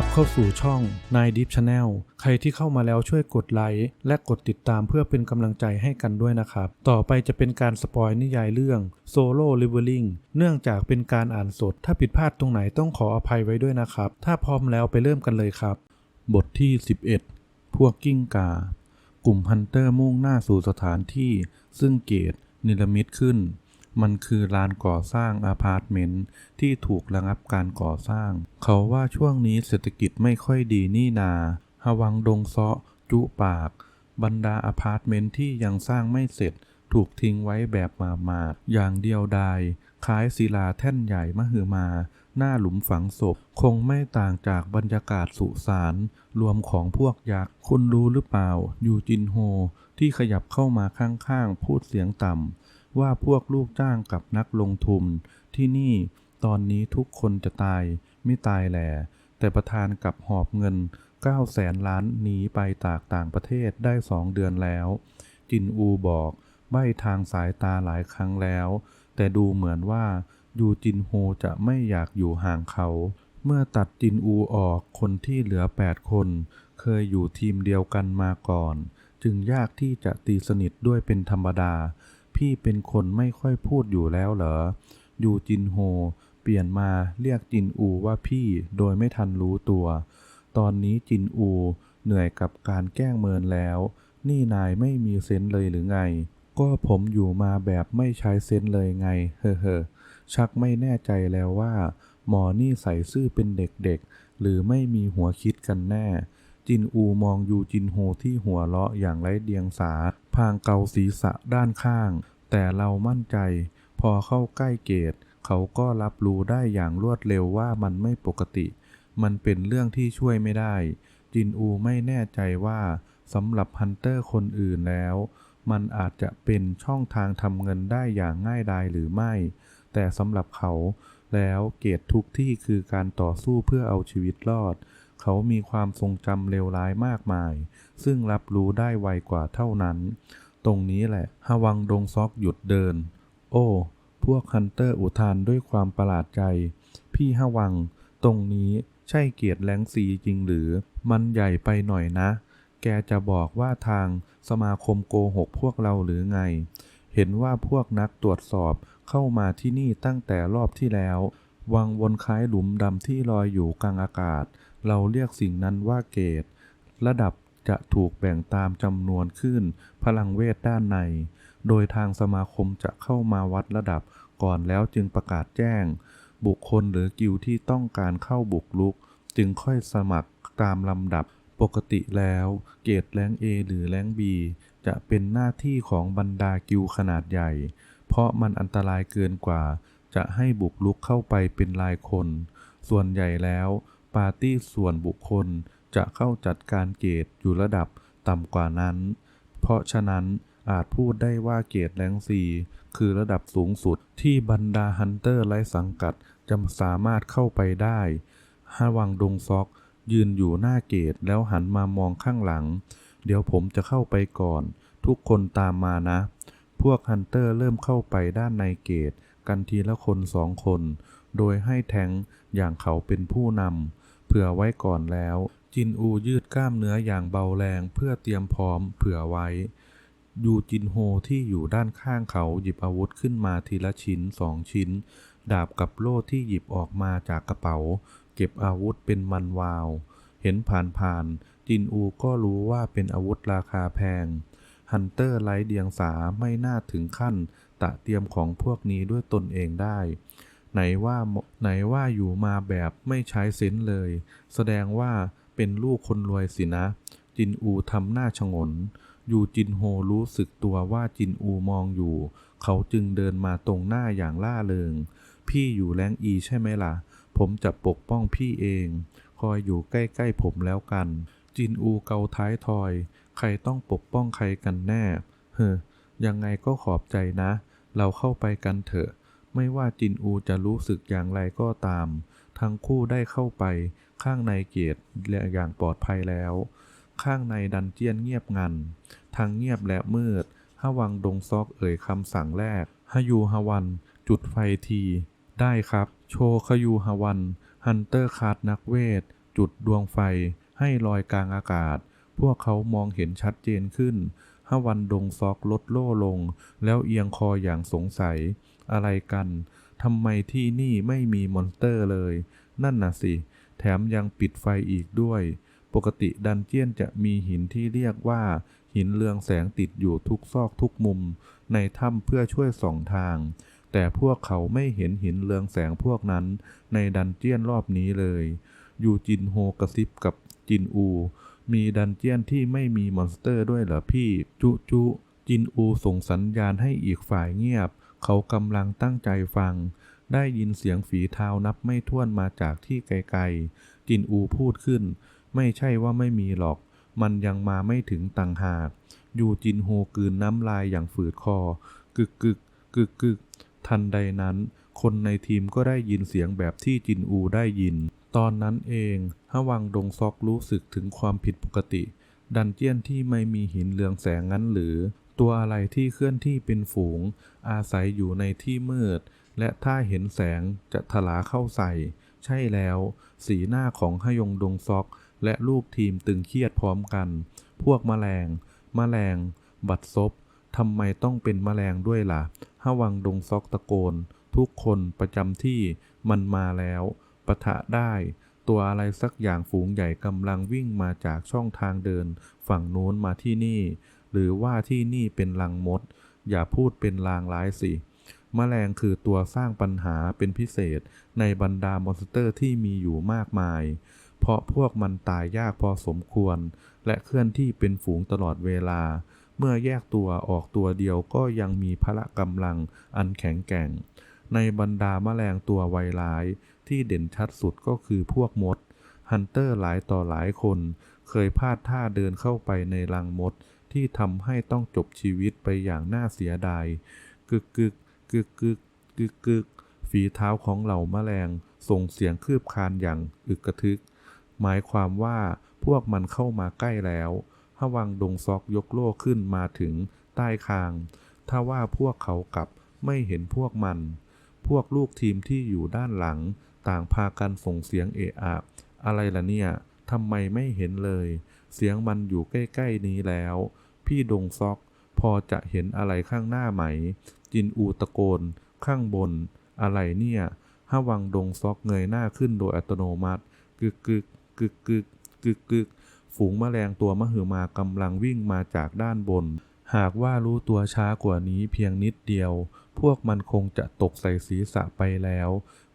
รับเข้าสู่ช่องนายดิฟชาแนลใครที่เข้ามาแล้วช่วยกดไลค์และกดติดตามเพื่อเป็นกำลังใจให้กันด้วยนะครับ ต่อไปจะเป็นการสปอยนิยายเรื่องโซโล่ลิเวอริงเนื่องจากเป็นการอ่านสด ถ้าผิดพลาดตรงไหนต้องขออภัยไว้ด้วยนะครับ ถ้าพร้อมแล้วไปเริ่มกันเลยครับ บทที่ 11 พวกกิ้งกา กลุ่มฮันเตอร์มุ่งหน้าสู่สถานที่ ซึ่งเกตนิรมิตขึ้น มันคือลานก่อสร้างอาพาร์ตเมนต์ที่ถูกระงับการก่อสร้าง เขาว่าช่วงนี้เศรษฐกิจไม่ค่อยดีนี่นาฮวังดงเซาะ จุปาก บรรดาอาพาร์ตเมนต์ที่ยังสร้างไม่เสร็จ ถูกทิ้งไว้แบบมามาดๆอย่างเดียวดายคล้ายศิลาแท่นใหญ่มหึมา หน้าหลุมฝังศพ คงไม่ต่างจากบรรยากาศสุสานรวมของพวกยักษ์คุณรู้หรือเปล่า ยูจินโฮ ที่ขยับเข้ามาข้างๆ พูดเสียงต่ำ ว่าพวกลูกจ้างกับนักลงทุน ที่นี่ตอนนี้ทุกคนจะตายไม่ตายแหล่แต่ประธานกับหอบเงิน9แสนล้านหนีไปตากต่างประเทศได้สองเดือนแล้ว จินอูบอกใบทางสายตาหลายครั้งแล้ว แต่ดูเหมือนว่ายูจินโฮจะไม่อยากอยู่ห่างเขา เมื่อตัดจินอูออกคนที่เหลือ 8 คน เคยอยู่ทีมเดียวกันมาก่อน จึงยากที่จะตีสนิทด้วยเป็นธรรมดา พี่เป็นคนไม่ค่อยพูดอยู่แล้วเหรอ ยูจินโฮ เปลี่ยนมาเรียกจินอูว่าพี่โดยไม่ทันรู้ตัว ตอนนี้จินอู เหนื่อยกับการแกล้งเมินแล้ว นี่นายไม่มีเซนเลยหรือไง ก็ผมอยู่มาแบบไม่ใช้เซนเลยไง เฮ้อเฮ้อชักไม่แน่ใจแล้วว่า หมอนี่ใส่ซื่อเป็นเด็กๆ หรือไม่มีหัวคิดกันแน่จินอูมองยูจินโฮที่หัวเราะอย่างไร้เดียงสา พางเกาศีรษะด้านข้าง แต่เรามั่นใจ พอเข้าใกล้เกต เขาก็รับรู้ได้อย่างรวดเร็วว่ามันไม่ปกติ มันเป็นเรื่องที่ช่วยไม่ได้ จินอูไม่แน่ใจว่าสำหรับฮันเตอร์คนอื่นแล้ว มันอาจจะเป็นช่องทางทำเงินได้อย่างง่ายดายหรือไม่ แต่สำหรับเขาแล้วเกตทุกที่คือการต่อสู้เพื่อเอาชีวิตรอด เขามีความทรงจำเลวร้ายมากมาย ซึ่งรับรู้ได้ไวกว่าเท่านั้น ตรงนี้แหละฮวังดงซอกหยุดเดิน โอ้ พวกฮันเตอร์อุทานด้วยความประหลาดใจ พี่ฮวัง ตรงนี้ใช่เกียรติแหลงซีจริงหรือ มันใหญ่ไปหน่อยนะ แกจะบอกว่าทางสมาคมโกหกพวกเราหรือไง เห็นว่าพวกนักตรวจสอบเข้ามาที่นี่ตั้งแต่รอบที่แล้ว วังวนคล้ายหลุมดำที่ลอยอยู่กลางอากาศ เราเรียกสิ่งนั้นว่าเกตระดับจะถูกแบ่งตามจำนวนขึ้น พลังเวทด้านใน โดยทางสมาคมจะเข้ามาวัดระดับก่อนแล้วจึงประกาศแจ้ง บุคคลหรือกิลด์ที่ต้องการเข้าบุกลุก จึงค่อยสมัครตามลำดับปกติแล้ว เกรดแรง A หรือแรง B จะเป็นหน้าที่ของบรรดากิลด์ขนาดใหญ่ เพราะมันอันตรายเกินกว่า จะให้บุกลุกเข้าไปเป็นรายคน ส่วนใหญ่แล้ว ปาร์ตี้ส่วนบุคคลจะเข้าจัดการเกรดอยู่ระดับต่ำกว่านั้น เพราะฉะนั้นอาจพูดได้ว่าเกรดแรงซีคือระดับสูงสุดที่บรรดาฮันเตอร์ไร้สังกัดจะสามารถเข้าไปได้ฮาวังดงซอก ยืนอยู่หน้าเกตแล้วหันมามองข้างหลัง เดี๋ยวผมจะเข้าไปก่อน ทุกคนตามมานะ พวกฮันเตอร์เริ่มเข้าไปด้านในเกต กันทีละคนสองคน โดยให้แทงอย่างเขาเป็นผู้นำ เผื่อไว้ก่อนแล้ว จินอูยืดกล้ามเนื้ออย่างเบาแรงเพื่อเตรียมพร้อมเผื่อไว้ ยูจินโฮที่อยู่ด้านข้างเขาหยิบอาวุธขึ้นมาทีละชิ้นสองชิ้น ดาบกับโล่ที่หยิบออกมาจากกระเป๋า เก็บอาวุธเป็นมันวาว เห็นผ่านๆจินอูก็รู้ว่าเป็นอาวุธราคาแพงฮันเตอร์ไร้เดียงสาไม่น่าถึงขั้น ตะเตรียมของพวกนี้ด้วยตนเองได้ ไหนว่าไหนว่าอยู่มาแบบไม่ใช้เซนเลย แสดงว่าเป็นลูกคนรวยสินะ จินอูทำหน้าชงน ยูจินโฮรู้สึกตัวว่าจินอูมองอยู่ เขาจึงเดินมาตรงหน้าอย่างล่าเริง พี่อยู่แรงอีใช่ไหมล่ะ ผมจะปกป้องพี่เอง คอยอยู่ใกล้ๆผมแล้วกัน จินอูเกาท้ายทอย ใครต้องปกป้องใครกันแน่ เฮ้อยังไงก็ขอบใจนะ เราเข้าไปกันเถอะ ไม่ว่าจินอูจะรู้สึกอย่างไรก็ตาม ทั้งคู่ได้เข้าไปข้างในเกตและอย่างปลอดภัยแล้ว ข้างในดันเจียนเงียบงัน ทั้งเงียบและมืดฮวังดงซอกเอ่ยคำสั่งแรกฮยูฮวัน จุดไฟที ได้ครับ โชคยูฮวัน ฮันเตอร์คาร์ดนักเวท จุจุดดวงไฟ ให้ลอยกลางอากาศ พวกเขามองเห็นชัดเจนขึ้นฮวันดงซอกลดโล่ลง แล้วเอียงคออย่างสงสัย อะไรกันทำไมที่นี่ไม่มีมอนสเตอร์เลย นั่นน่ะสิ แถมยังปิดไฟอีกด้วย ปกติดันเจียนจะมีหินที่เรียกว่า หินเรืองแสงติดอยู่ทุกซอกทุกมุม ในถ้ำเพื่อช่วยส่องทาง แต่พวกเขาไม่เห็นหินเรืองแสงพวกนั้น ในดันเจียนรอบนี้เลยยูจินโฮกระซิบกับจินอู มีดันเจียนที่ไม่มีมอนสเตอร์ด้วยเหรอพี่ จุจุจินอูส่งสัญญาณให้อีกฝ่ายเงียบ เขากำลังตั้งใจฟัง ได้ยินเสียงฝีเท้านับไม่ถ้วนมาจากที่ไกลๆ จินอูพูดขึ้น ไม่ใช่ว่าไม่มีหรอก มันยังมาไม่ถึงต่างหากยูจินโฮกืนน้ำลายอย่างฝืดคอ กึกกึกกึกกึกทันใดนั้น คนในทีมก็ได้ยินเสียงแบบที่จินอูได้ยิน ตอนนั้นเองฮวังดงซอกรู้สึกถึงความผิดปกติ ดันเจียนที่ไม่มีหินเรืองแสงงั้นหรือตัวอะไรที่เคลื่อนที่เป็นฝูง อาศัยอยู่ในที่มืด และถ้าเห็นแสงจะถลาเข้าใส่ ใช่แล้ว สีหน้าของฮยงดงซอก และลูกทีมตึงเครียดพร้อมกัน พวกแมลงแมลง บัดซบทำไมต้องเป็นแมลงด้วยล่ะฮวังดงซอกตะโกน ทุกคนประจำที่มันมาแล้วปะทะได้ ตัวอะไรสักอย่างฝูงใหญ่กำลังวิ่งมาจากช่องทางเดิน ฝั่งโน้นมาที่นี่ หรือว่าที่นี่เป็นลังมด อย่าพูดเป็นลางร้ายสิแมลงคือตัวสร้างปัญหาเป็นพิเศษในบรรดามอนสเตอร์ที่มีอยู่มากมาย เพราะพวกมันตายยากพอสมควร และเคลื่อนที่เป็นฝูงตลอดเวลา เมื่อแยกตัวออกตัวเดียวก็ยังมีพละกำลังอันแข็งแกร่ง ในบรรดาแมลงตัวไวร้าย ที่เด่นชัดสุดก็คือพวกมด ฮันเตอร์หลายต่อหลายคน เคยพลาดท่าเดินเข้าไปในรังมด ที่ทำให้ต้องจบชีวิตไปอย่างน่าเสียดาย กึกกึกกึกกึกกึกกึกฝีเท้าของเหล่าแมลง ส่งเสียงคืบคานอย่างอึกกระทึก หมายความว่าพวกมันเข้ามาใกล้แล้วฮวังดงซอกยกโล่ขึ้นมาถึงใต้คาง ถ้าว่าพวกเขากลับไม่เห็นพวกมัน พวกลูกทีมที่อยู่ด้านหลัง ต่างพากันส่งเสียงเอะอะ อะไรล่ะเนี่ยทำไมไม่เห็นเลย เสียงมันอยู่ใกล้ ๆ นี้แล้ว พี่ดงซอก พอจะเห็นอะไรข้างหน้าไหม จินอูตะโกน ข้างบน อะไรเนี่ยฮวังดงซอกเงยหน้าขึ้นโดยอัตโนมัติกึกกึกกึกกึกกึกกึกฝูงแมลงตัวมหึมากำลังวิ่งมาจากด้านบน หากว่ารู้ตัวช้ากว่านี้เพียงนิดเดียว พวกมันคงจะตกใส่ศีรษะไปแล้ว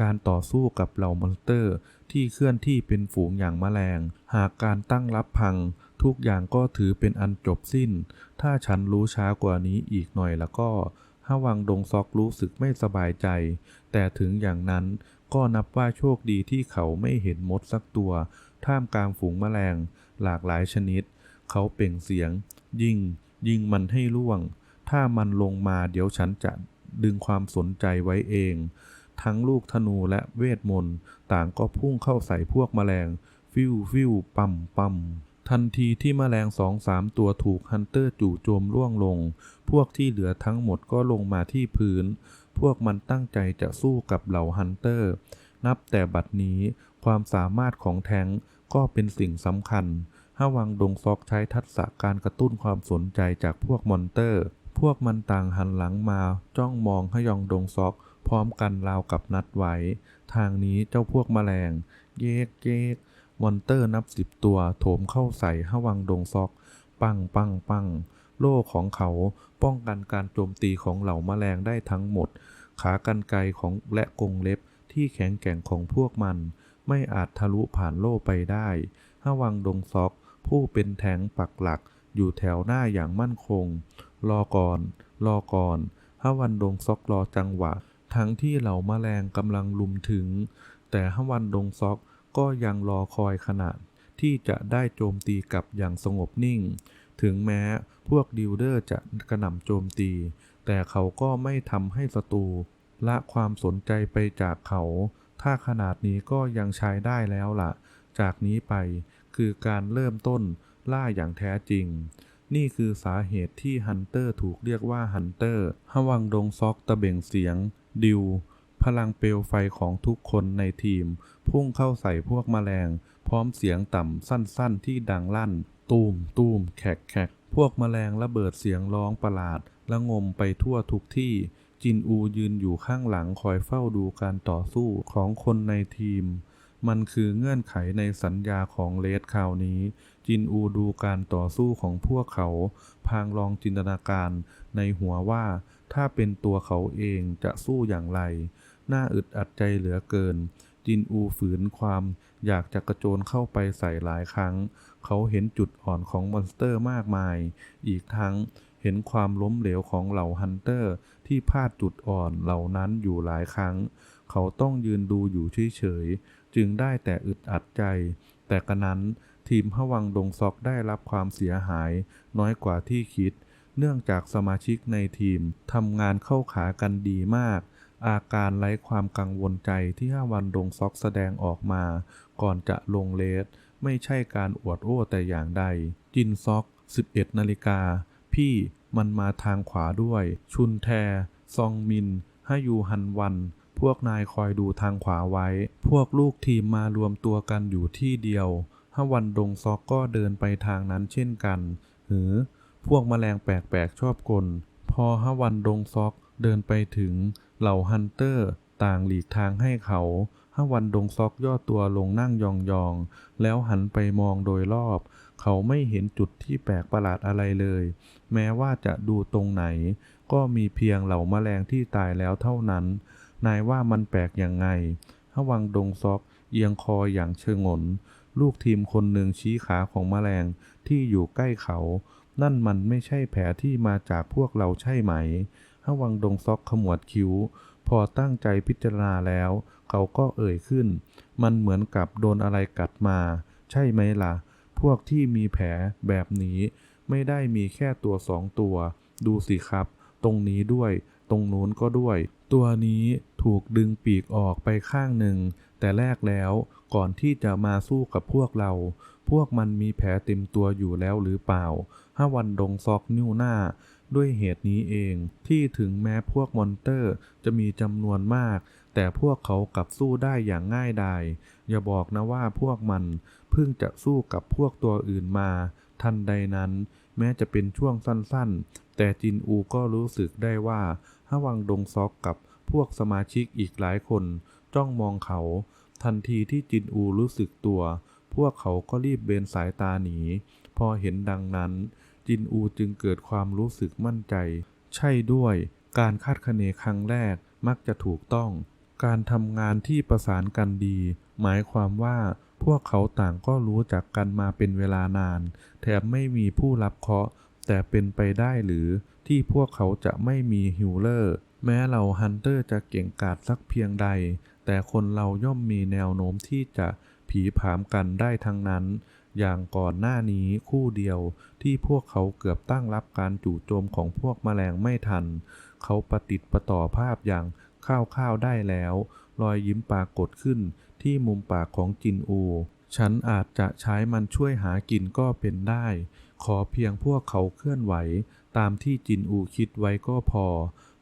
การต่อสู้กับเหล่ามอนสเตอร์ที่เคลื่อนที่เป็นฝูงอย่างแมลง หากการตั้งรับพัง ทุกอย่างก็ถือเป็นอันจบสิ้น ถ้าฉันรู้ช้ากว่านี้อีกหน่อยแล้วก็ฮาวังดงซอกรู้สึกไม่สบายใจ แต่ถึงอย่างนั้นก็นับว่าโชคดีที่เขาไม่เห็นมดสักตัว ท่ามกลางฝูงแมลง หลากหลายชนิด เขาเปล่งเสียง ยิง ยิงมันให้ล่วง ถ้ามันลงมาเดี๋ยวฉันจะดึงความสนใจไว้เอง ทั้งลูกธนูและเวทมนต์ ต่างก็พุ่งเข้าใส่พวกแมลง ฟิวฟิวปั๊มปั๊ม ทันทีที่แมลงสองสามตัวถูกฮันเตอร์จู่โจมล่วงลง พวกที่เหลือทั้งหมดก็ลงมาที่พื้น พวกมันตั้งใจจะสู้กับเหล่าฮันเตอร์ นับแต่บัดนี้ความสามารถของแทงค์ก็เป็นสิ่งสำคัญฮวังดงซอกใช้ทักษะการกระตุ้นความสนใจจากพวกมอนเตอร์ พวกมันต่างหันหลังมาจ้องมองฮยองดงซอก พร้อมกันราวกับนัดไว้ ทางนี้เจ้าพวกแมลง เยกเยก มอนเตอร์นับสิบตัว โถมเข้าใส่ฮวังดงซอก ปังปังปังโล่ของเขาป้องกันการโจมตีของเหล่าแมลงได้ทั้งหมด ขากรรไกรของและกรงเล็บที่แข็งแกร่งของพวกมัน ไม่อาจทะลุผ่านโล่ไปได้ฮวังดงซอก ผู้เป็นแทงปักหลักอยู่แถวหน้าอย่างมั่นคง รอก่อน รอก่อนฮวันดงซอกรอจังหวะ ทั้งที่เหล่าแมลงกำลังลุมถึง แต่ฮวันดงซอก ก็ยังรอคอยขณะที่จะได้โจมตีกลับอย่างสงบนิ่ง ถึงแม้พวกดิวเดอร์จะกระหน่ำโจมตี แต่เขาก็ไม่ทำให้ศัตรูละความสนใจไปจากเขา ถ้าขนาดนี้ก็ยังใช้ได้แล้วล่ะ จากนี้ไปคือการเริ่มต้นล่าอย่างแท้จริง นี่คือสาเหตุที่ฮันเตอร์ถูกเรียกว่าฮันเตอร์ฮวังดงซอกตะเบ่งเสียง ดิว ลังเปลวไฟของทุกคนในทีม พุ่งเข้าใส่พวกแมลง พร้อมเสียงต่ำสั้นๆ ที่ดังลั่น ตูมตูมแขกแขกพวกแมลงระเบิดเสียงร้องประหลาดละงมไปทั่วทุกที่ จินอูยืนอยู่ข้างหลังคอยเฝ้าดูการต่อสู้ของคนในทีม มันคือเงื่อนไขในสัญญาของเลดคราวนี้ จินอูดูการต่อสู้ของพวกเขา พางลองจินตนาการในหัวว่าถ้าเป็นตัวเขาเองจะสู้อย่างไร น่าอึดอัดใจเหลือเกิน จินอูฝืนความอยากจะกระโจนเข้าไปใส่หลายครั้ง เขาเห็นจุดอ่อนของมอนสเตอร์มากมาย อีกทั้งเห็นความล้มเหลวของเหล่าฮันเตอร์ที่พลาดจุดอ่อนเหล่านั้นอยู่หลายครั้ง เขาต้องยืนดูอยู่เฉยๆ จึงได้แต่อึดอัดใจ แต่กระนั้นทีมพวังดงซอกได้รับความเสียหาย น้อยกว่าที่คิด เนื่องจากสมาชิกในทีมทำงานเข้าขากันดีมาก อาการไร้ความกังวลใจที่ห้าวันดงซอกแสดงออกมา ก่อนจะลงเลส ไม่ใช่การอวดโอ้แต่อย่างใด จินซอก 11 นาฬิกา พี่มันมาทางขวาด้วย ชุนแท ซองมินฮายูฮันวัน พวกนายคอยดูทางขวาไว้ พวกลูกทีมมารวมตัวกันอยู่ที่เดียวฮาวันดงซอกก็เดินไปทางนั้นเช่นกันหือ พวกแมลงแปลกๆชอบกล พอฮาวันดงซอกเดินไปถึง เหล่าฮันเตอร์ต่างหลีกทางให้เขาฮาวันดงซอกย่อตัวลงนั่งยองๆ แล้วหันไปมองโดยรอบ เขาไม่เห็นจุดที่แปลกประหลาดอะไรเลย แม้ว่าจะดูตรงไหน ก็มีเพียงเหล่าแมลงที่ตายแล้วเท่านั้น นายว่ามันแปลกยังไงฮาวังดงซอกเอียงคออย่างเชิงนลูกทีมคนหนึ่งชี้ขาของแมลงที่อยู่ใกล้เขา นั่นมันไม่ใช่แผลที่มาจากพวกเราใช่ไหม ฮาวังดงซอกขมวดคิ้ว พอตั้งใจพิจารณาแล้ว เขาก็เอ่ยขึ้น มันเหมือนกับโดนอะไรกัดมา ใช่ไหมล่ะ พวกที่มีแผลแบบนี้ ไม่ได้มีแค่ตัวสองตัว ดูสิครับ ตรงนี้ด้วย ตรงนู้นก็ด้วย ตัวนี้ถูกดึงปีกออกไปข้างหนึ่ง แต่แรกแล้วก่อนที่จะมาสู้กับพวกเรา พวกมันมีแผลเต็มตัวอยู่แล้วหรือเปล่าห้าวันดงซอกนิ้วหน้า ด้วยเหตุนี้เองที่ถึงแม้พวกมอนเตอร์จะมีจำนวนมาก แต่พวกเขากลับสู้ได้อย่างง่ายดายอย่าบอกนะว่าพวกมันเพิ่งจะสู้กับพวกตัวอื่นมา ทันใดนั้น แม้จะเป็นช่วงสั้นๆ แต่จินอูก็รู้สึกได้ว่าฮวังดงซอกกับพวกสมาชิกอีกหลายคน จ้องมองเขา ทันทีที่จินอูรู้สึกตัว พวกเขาก็รีบเบนสายตาหนี พอเห็นดังนั้น จินอูจึงเกิดความรู้สึกมั่นใจ ใช่ด้วย การคาดคะเนครั้งแรกมักจะถูกต้อง การทำงานที่ประสานกันดี หมายความว่าพวกเขาต่างก็รู้จักกันมาเป็นเวลานาน แถมไม่มีผู้รับเคราะห์แต่เป็นไปได้หรือที่พวกเขาจะไม่มีฮิลเลอร์ แม้เราฮันเตอร์จะเก่งกาจสักเพียงใด แต่คนเราย่อมมีแนวโน้มที่จะผีผามกันได้ทั้งนั้น อย่างก่อนหน้านี้คู่เดียวที่พวกเขาเกือบตั้งรับการจู่โจมของพวกแมลงไม่ทัน เขาประติดประต่อภาพอย่างข้าวๆได้แล้ว รอยยิ้มปรากฏขึ้นที่มุมปากของจินอู ฉันอาจจะใช้มันช่วยหากินก็เป็นได้ ขอเพียงพวกเขาเคลื่อนไหว ตามที่จินอูคิดไว้ก็พอ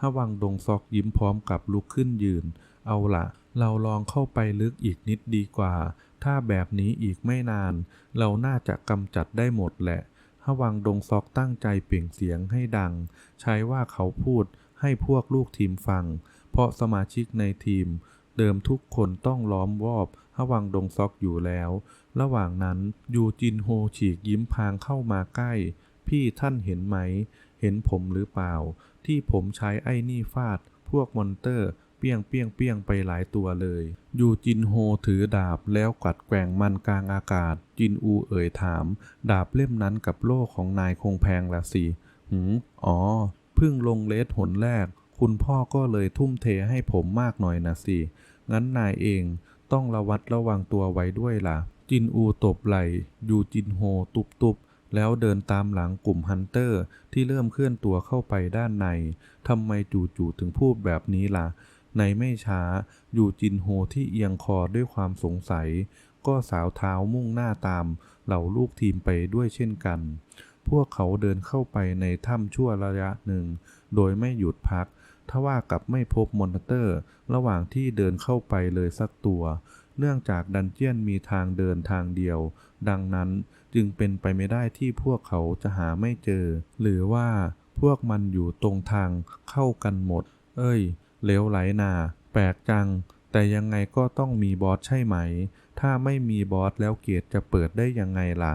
ฮวังดงซอกยิ้มพร้อมกับลุกขึ้นยืน เอาละ เราลองเข้าไปลึกอีกนิดดีกว่า ถ้าแบบนี้อีกไม่นาน เราน่าจะกำจัดได้หมดแหละฮวังดงซอกตั้งใจเปล่งเสียงให้ดัง ใช้ว่าเขาพูดให้พวกลูกทีมฟัง เพราะสมาชิกในทีม เดิมทุกคนต้องล้อมวอบฮวังดงซอกอยู่แล้ว ระหว่างนั้นยูจินโฮฉีกยิ้มพางเข้ามาใกล้ พี่ท่านเห็นไหม เห็นผมหรือเปล่า ที่ผมใช้ไอ้นี่ฟาด พวกมอนเตอร์ เปี้ยงเปี้ยงเปี้ยงไปหลายตัวเลย ยูจินโฮถือดาบแล้วกัดแกว่งมันกลางอากาศ จินอูเอ่ยถาม ดาบเล่มนั้นกับโล่ของนายคงแพงละสิหืมอ๋อ เพิ่งลงเลสหนแรก คุณพ่อก็เลยทุ่มเทให้ผมมากหน่อยนะสิ งั้นนายเองต้องระวัดระวังตัวไว้ด้วยล่ะ จินอูตบไหลยูจินโฮตุบตุบแล้วเดินตามหลังกลุ่มฮันเตอร์ที่เริ่มเคลื่อนตัวเข้าไปด้านใน ทำไมจู่ๆถึงพูดแบบนี้ล่ะ ในไม่ช้ายูจินโฮที่เอียงคอด้วยความสงสัย ก็สาวเท้ามุ่งหน้าตาม เหล่าลูกทีมไปด้วยเช่นกัน พวกเขาเดินเข้าไปในถ้ำชั่วระยะหนึ่ง โดยไม่หยุดพักทว่ากับไม่พบมอนเตอร์ ระหว่างที่เดินเข้าไปเลยสักตัว เนื่องจากดันเจียนมีทางเดินทางเดียว ดังนั้นจึงเป็นไปไม่ได้ที่พวกเขาจะหาไม่เจอ หรือว่าพวกมันอยู่ตรงทางเข้ากันหมด เอ้ย เหลวไหลนาแปลกจัง แต่ยังไงก็ต้องมีบอสใช่ไหม ถ้าไม่มีบอสแล้วเกตจะเปิดได้ยังไงล่ะ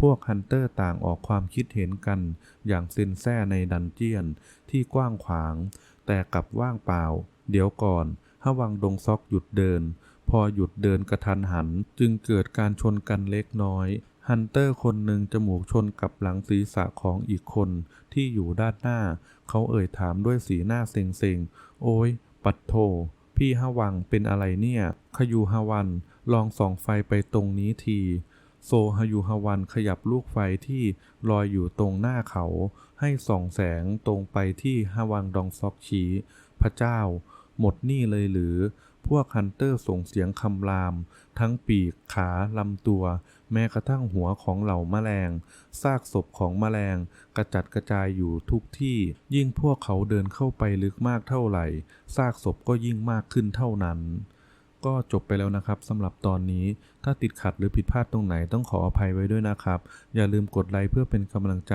พวกฮันเตอร์ต่างออกความคิดเห็นกัน อย่างซินแซ่ในดันเจียนที่กว้างขวาง แต่กลับว่างเปล่า เดี๋ยวก่อนฮวังดงซอกหยุดเดิน พอหยุดเดินกระทันหัน จึงเกิดการชนกันเล็กน้อย ฮันเตอร์คนหนึ่งจมูกชนกับหลังศีรษะของอีกคนที่อยู่ด้านหน้า เขาเอ่ยถามด้วยสีหน้าเซ็งๆ โอ้ย ปัดโท พี่ฮวังเป็นอะไรเนี่ย ขยูฮาวัน ลองส่องไฟไปตรงนี้ที โซฮายูฮาวันขยับลูกไฟที่ลอยอยู่ตรงหน้าเขา ให้ส่องแสงตรงไปที่ฮวังดองซอกชี พระเจ้า หมดหนี่เลยหรือ พวกฮันเตอร์ส่งเสียงคำราม ทั้งปีก ขา ลำตัว แม้กระทั่งหัวของเหล่าแมลง ซากศพของแมลง กระจัดกระจายอยู่ทุกที่ ยิ่งพวกเขาเดินเข้าไปลึกมากเท่าไหร่ ซากศพก็ยิ่งมากขึ้นเท่านั้น ก็จบไปแล้วนะครับสำหรับตอนนี้ ถ้าติดขัดหรือผิดพลาดตรงไหนต้องขออภัยไว้ด้วยนะครับ อย่าลืมกดไลค์เพื่อเป็นกำลังใจ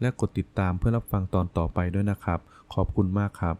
และกดติดตามเพื่อรับฟังตอนต่อไปด้วยนะครับ ขอบคุณมากครับ